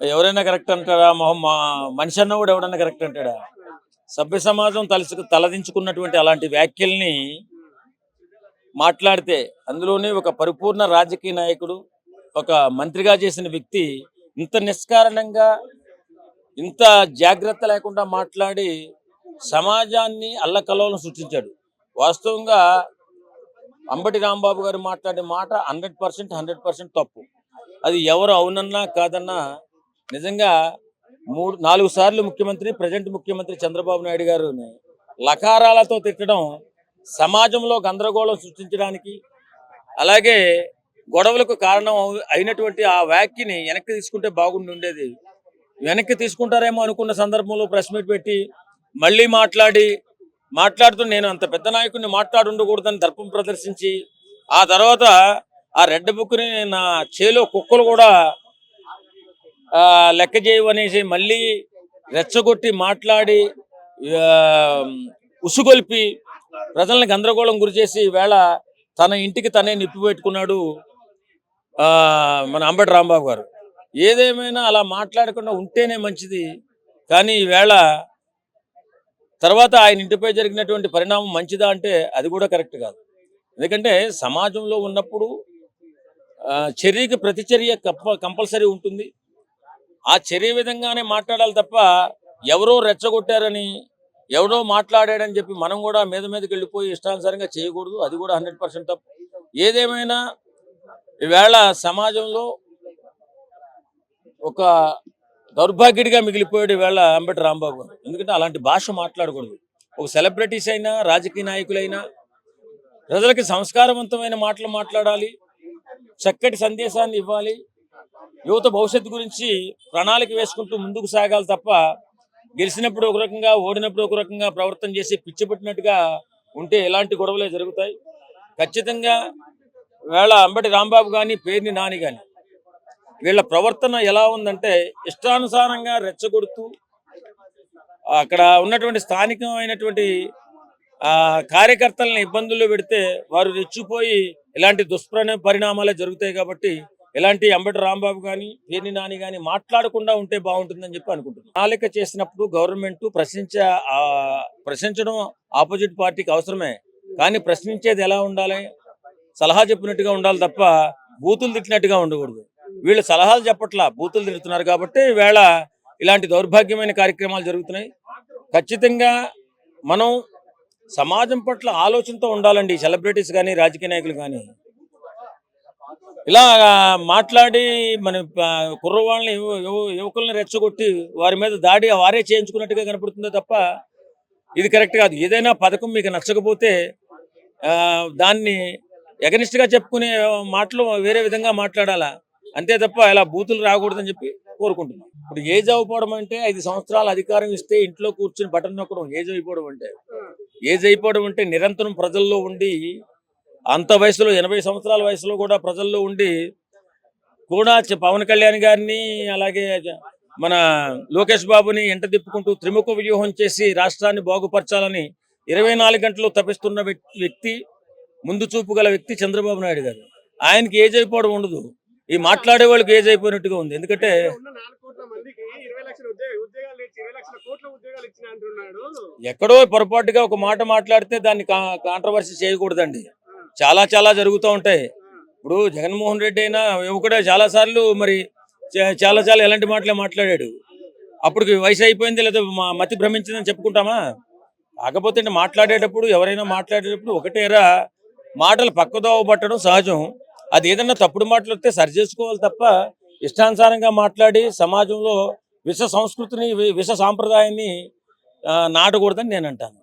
ఎవరైనా కరెక్ట్ అంటారా మొహం మనిషి అన్న కూడా ఎవడన్నా కరెక్ట్ అంటాడా? సభ్య సమాజం తలసి తలదించుకున్నటువంటి అలాంటి వ్యాఖ్యల్ని మాట్లాడితే అందులోనే ఒక పరిపూర్ణ రాజకీయ నాయకుడు ఒక మంత్రిగా చేసిన వ్యక్తి ఇంత నిష్కారణంగా ఇంత జాగ్రత్త లేకుండా మాట్లాడి సమాజాన్ని అల్లకల్లోలం సృష్టించాడు. వాస్తవంగా అంబటి రాంబాబు గారు మాట్లాడే మాట హండ్రెడ్ పర్సెంట్ హండ్రెడ్ పర్సెంట్ తప్పు. అది ఎవరు అవునన్నా కాదన్నా నిజంగా మూడు నాలుగు సార్లు ముఖ్యమంత్రి ప్రజెంట్ ముఖ్యమంత్రి చంద్రబాబు నాయుడు గారు లకారాలతో తిట్టడం సమాజంలో గందరగోళం సృష్టించడానికి అలాగే గొడవలకు కారణం అయినటువంటి ఆ వ్యాఖ్యని వెనక్కి తీసుకుంటే బాగుండి ఉండేది. వెనక్కి తీసుకుంటారేమో అనుకున్న సందర్భంలో ప్రెస్ మీట్ పెట్టి మళ్ళీ మాట్లాడి మాట్లాడుతూ నేను అంత పెద్ద నాయకుడిని మాట్లాడుండకూడదని దర్పం ప్రదర్శించి ఆ తర్వాత ఆ రెడ్ బుక్ని నా చేలో కుక్కలు కూడా లెక్క చేయమనేసి మళ్ళీ రెచ్చగొట్టి మాట్లాడి ఉసుగొల్పి ప్రజల్ని గందరగోళం గురి చేసి ఈవేళ తన ఇంటికి తనే నిప్పి పెట్టుకున్నాడు మన అంబటి రాంబాబు గారు. ఏదేమైనా అలా మాట్లాడకుండా ఉంటేనే మంచిది. కానీ ఈవేళ తర్వాత ఆయన ఇంటిపై జరిగినటువంటి పరిణామం మంచిదా అంటే అది కూడా కరెక్ట్ కాదు. ఎందుకంటే సమాజంలో ఉన్నప్పుడు చర్యకి ప్రతిచర్య కప్ప కంపల్సరీ ఉంటుంది. ఆ చర్య విధంగానే మాట్లాడాలి తప్ప ఎవరో రెచ్చగొట్టారని ఎవరో మాట్లాడాడని చెప్పి మనం కూడా మీద మీదకి వెళ్ళిపోయి ఇష్టానుసారంగా చేయకూడదు. అది కూడా హండ్రెడ్ పర్సెంట్ తప్పు. ఏదేమైనా ఈవేళ సమాజంలో ఒక దౌర్భాగ్యుడిగా మిగిలిపోయాడు ఈవేళ అంబటి రాంబాబు. ఎందుకంటే అలాంటి భాష మాట్లాడకూడదు. ఒక సెలబ్రిటీస్ అయినా రాజకీయ నాయకులైనా ప్రజలకి సంస్కారవంతమైన మాటలు మాట్లాడాలి చక్కటి సందేశాన్ని ఇవ్వాలి యువత భవిష్యత్తు గురించి ప్రణాళిక వేసుకుంటూ ముందుకు సాగాలి తప్ప గెలిచినప్పుడు ఒక రకంగా ఓడినప్పుడు ఒక రకంగా ప్రవర్తన చేసి పిచ్చి పెట్టినట్టుగా ఉంటే ఎలాంటి గొడవలే జరుగుతాయి. ఖచ్చితంగా వేళ అంబటి రాంబాబు కానీ పేర్ని నాని కానీ వీళ్ళ ప్రవర్తన ఎలా ఉందంటే ఇష్టానుసారంగా రెచ్చగొడుతూ అక్కడ ఉన్నటువంటి స్థానికమైనటువంటి ఆ కార్యకర్తలను ఇబ్బందుల్లో పెడితే వారు రెచ్చిపోయి ఇలాంటి దుష్ప్రణ పరిణామాలే జరుగుతాయి కాబట్టి ఇలాంటి అంబటి రాంబాబు కానీ పేర్ని నాని కానీ మాట్లాడకుండా ఉంటే బాగుంటుందని చెప్పి అనుకుంటున్నాను. ప్రణాళిక చేసినప్పుడు గవర్నమెంట్ ప్రశ్నించే ప్రశ్నించడం ఆపోజిట్ పార్టీకి అవసరమే. కానీ ప్రశ్నించేది ఎలా ఉండాలి? సలహా చెప్పినట్టుగా ఉండాలి తప్ప బూతులు తిట్టినట్టుగా ఉండకూడదు. వీళ్ళు సలహాలు చెప్పట్లా బూతులు తిడుతున్నారు కాబట్టి వేళ ఇలాంటి దౌర్భాగ్యమైన కార్యక్రమాలు జరుగుతున్నాయి. ఖచ్చితంగా మనం సమాజం పట్ల ఆలోచనతో ఉండాలండి సెలబ్రిటీస్ కానీ రాజకీయ నాయకులు కానీ ఇలా మాట్లాడి మన కుర్రవాళ్ళని యువకులను యువకుల్ని రెచ్చగొట్టి వారి మీద దాడి వారే చేయించుకున్నట్టుగా కనపడుతుందో తప్ప ఇది కరెక్ట్ కాదు. ఏదైనా పథకం మీకు నచ్చకపోతే ఆ, దాన్ని ఎగనిస్ట్గా చెప్పుకునే మాటలు వేరే విధంగా మాట్లాడాలా? అంతే తప్ప ఇలా బూతులు రాకూడదని చెప్పి కోరుకుంటున్నాం. ఇప్పుడు ఏజ్ అయిపోవడం అంటే ఐదు సంవత్సరాలు అధికారం ఇస్తే ఇంట్లో కూర్చుని బటన్ నొక్కడం ఏజ్ అయిపోవడం అంటే. ఏజ్ అయిపోవడం అంటే నిరంతరం ప్రజల్లో ఉండి అంత వయసులో ఎనభై సంవత్సరాల వయసులో కూడా ప్రజల్లో ఉండి కూడా పవన్ కళ్యాణ్ గారిని అలాగే మన లోకేష్ బాబుని ఎంట తిప్పుకుంటూ త్రిముఖ వ్యూహం చేసి రాష్ట్రాన్ని బాగుపరచాలని ఇరవై నాలుగు గంటలు తప్పిస్తున్న వ్యక్- వ్యక్తి ముందు చూపు గల వ్యక్తి చంద్రబాబు నాయుడు గారు. ఆయనకి ఏజ్ అయిపోవడం ఉండదు. ఈ మాట్లాడే వాళ్ళకి ఏజ్ అయిపోయినట్టుగా ఉంది. ఎందుకంటే ఎక్కడో పొరపాటుగా ఒక మాట మాట్లాడితే దాన్ని కాంట్రవర్సీ చేయకూడదండి. చాలా చాలా జరుగుతూ ఉంటాయి. ఇప్పుడు జగన్మోహన్ రెడ్డి అయినా యువకుడే చాలా సార్లు మరి చాలా చాలా ఎలాంటి మాటలే మాట్లాడాడు. అప్పటికి వయసు అయిపోయింది లేదా మతి భ్రమించిందని చెప్పుకుంటామా? కాకపోతే మాట్లాడేటప్పుడు ఎవరైనా మాట్లాడేటప్పుడు ఒకటేరా మాటలు పక్కదోవ పట్టడం సహజం. అది ఏదన్నా తప్పుడు మాటలు వస్తే సరి చేసుకోవాలి తప్ప ఇష్టానుసారంగా మాట్లాడి సమాజంలో విష సంస్కృతిని విష సాంప్రదాయాన్ని నాటకూడదని నేను అంటాను